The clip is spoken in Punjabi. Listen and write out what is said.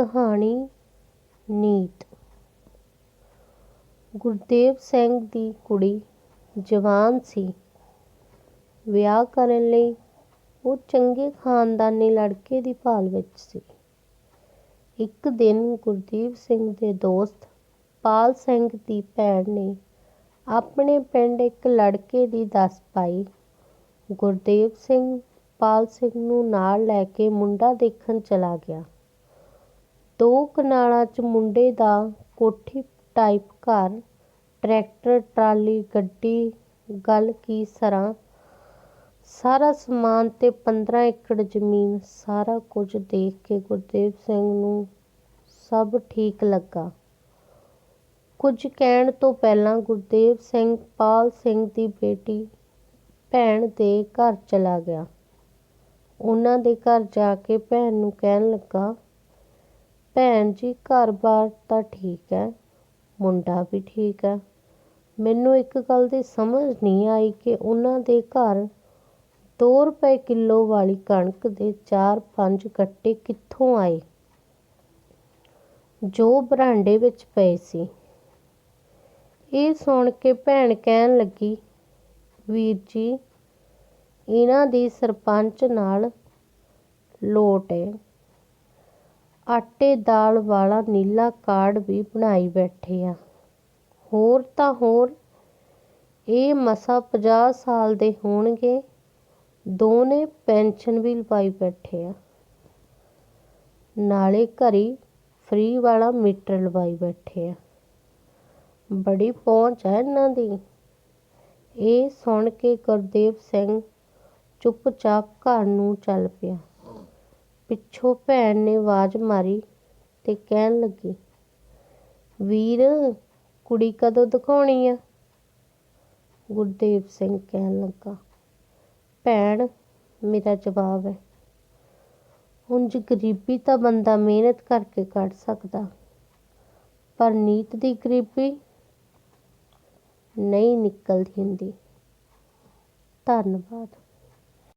ਕਹਾਣੀ ਨੀਤ। ਗੁਰਦੇਵ ਸਿੰਘ ਦੀ ਕੁੜੀ ਜਵਾਨ ਸੀ। ਵਿਆਹ ਕਰਨ ਲਈ ਉਹ ਚੰਗੇ ਖਾਨਦਾਨੀ ਲੜਕੇ ਦੀ ਭਾਲ ਵਿੱਚ ਸੀ। ਇੱਕ ਦਿਨ ਗੁਰਦੇਵ ਸਿੰਘ ਦੇ ਦੋਸਤ ਪਾਲ ਸਿੰਘ ਦੀ ਭੈਣ ਨੇ ਆਪਣੇ ਪਿੰਡ ਇੱਕ ਲੜਕੇ ਦੀ ਦੱਸ ਪਾਈ। ਗੁਰਦੇਵ ਸਿੰਘ ਪਾਲ ਸਿੰਘ ਨੂੰ ਨਾਲ ਲੈ ਕੇ ਮੁੰਡਾ ਦੇਖਣ ਚਲਾ ਗਿਆ। ਦੋ ਕਨਾਲਾਂ 'ਚ ਮੁੰਡੇ ਦਾ ਕੋਠੀ ਟਾਈਪ ਘਰ ਟਰੈਕਟਰ ਟਰਾਲੀ, ਗੱਡੀ, ਗੱਲ ਕੀ ਸਰਾਂ। ਸਾਰਾ ਸਮਾਨ ਤੇ 15 ਏਕੜ ਜ਼ਮੀਨ, ਸਾਰਾ ਕੁਝ ਦੇਖ ਕੇ ਗੁਰਦੇਵ ਸਿੰਘ ਨੂੰ ਸਭ ਠੀਕ ਲੱਗਾ। ਕੁਝ ਕਹਿਣ ਤੋਂ ਪਹਿਲਾਂ ਗੁਰਦੇਵ ਸਿੰਘ, ਪਾਲ ਸਿੰਘ ਦੀ ਬੇਟੀ, ਭੈਣ ਦੇ ਘਰ ਚਲਾ ਗਿਆ। ਉਹਨਾਂ ਦੇ ਘਰ ਜਾ ਕੇ ਭੈਣ ਨੂੰ ਕਹਿਣ ਲੱਗਾ ਭੈਣ ਜੀ ਘਰ-ਬਾਰ ਤਾਂ ਠੀਕ ਹੈ, ਮੁੰਡਾ ਵੀ ਠੀਕ ਹੈ। ਮੈਨੂੰ ਇੱਕ ਗੱਲ ਦੀ ਸਮਝ ਨਹੀਂ ਆਈ ਕਿ ਉਹਨਾਂ ਦੇ ਘਰ ਦੋ ਰੁਪਏ ਕਿਲੋ ਵਾਲੀ ਕਣਕ ਦੇ 4-5 ਗੱਟੇ ਕਿੱਥੋਂ ਆਏ? ਜੋ ਬਰਾਂਡੇ ਵਿੱਚ ਪਏ ਸੀ। ਇਹ ਸੁਣ ਕੇ ਭੈਣ ਕਹਿਣ ਲੱਗੀ, ਵੀਰ ਜੀ, ਇਹਨਾਂ ਦੀ ਸਰਪੰਚ ਨਾਲ ਲੋਟ ਏ। ਆਟੇ ਦਾਲ ਵਾਲਾ ਨੀਲਾ ਕਾਰਡ ਵੀ ਬਣਾਈ ਬੈਠੇ ਆ। ਹੋਰ ਤਾਂ ਹੋਰ, ਇਹ ਮਸਾ 50 ਸਾਲ ਦੇ ਹੋਣਗੇ, ਦੋਨੇ ਪੈਨਸ਼ਨ ਵੀ ਲਵਾਈ ਬੈਠੇ ਆ। ਨਾਲੇ ਘਰੀ ਫ੍ਰੀ ਵਾਲਾ ਮੀਟਰ ਲਵਾਈ ਬੈਠੇ ਆ। ਬੜੀ ਪਹੁੰਚ ਹੈ ਇਹਨਾਂ ਦੀ। ਇਹ ਸੁਣ ਕੇ ਗੁਰਦੇਵ ਸਿੰਘ ਚੁੱਪਚਾਪ ਘਰ ਨੂੰ ਚੱਲ ਪਿਆ। ਪਿੱਛੋਂ ਭੈਣ ਨੇ ਆਵਾਜ਼ ਮਾਰੀ ਤੇ ਕਹਿਣ ਲੱਗੀ, ਵੀਰ, ਕੁੜੀ ਕਦੋਂ ਦਿਖਾਉਣੀ ਆ? ਗੁਰਦੇਵ ਸਿੰਘ ਕਹਿਣ ਲੱਗਾ, ਭੈਣ, ਮੇਰਾ ਜਵਾਬ ਹੈ। ਉਂਝ ਗਰੀਬੀ ਤਾਂ ਬੰਦਾ ਮਿਹਨਤ ਕਰਕੇ ਕੱਢ ਸਕਦਾ, ਪਰ ਨੀਤ ਦੀ ਗਰੀਬੀ ਨਹੀਂ ਨਿਕਲਦੀ ਹੁੰਦੀ। ਧੰਨਵਾਦ।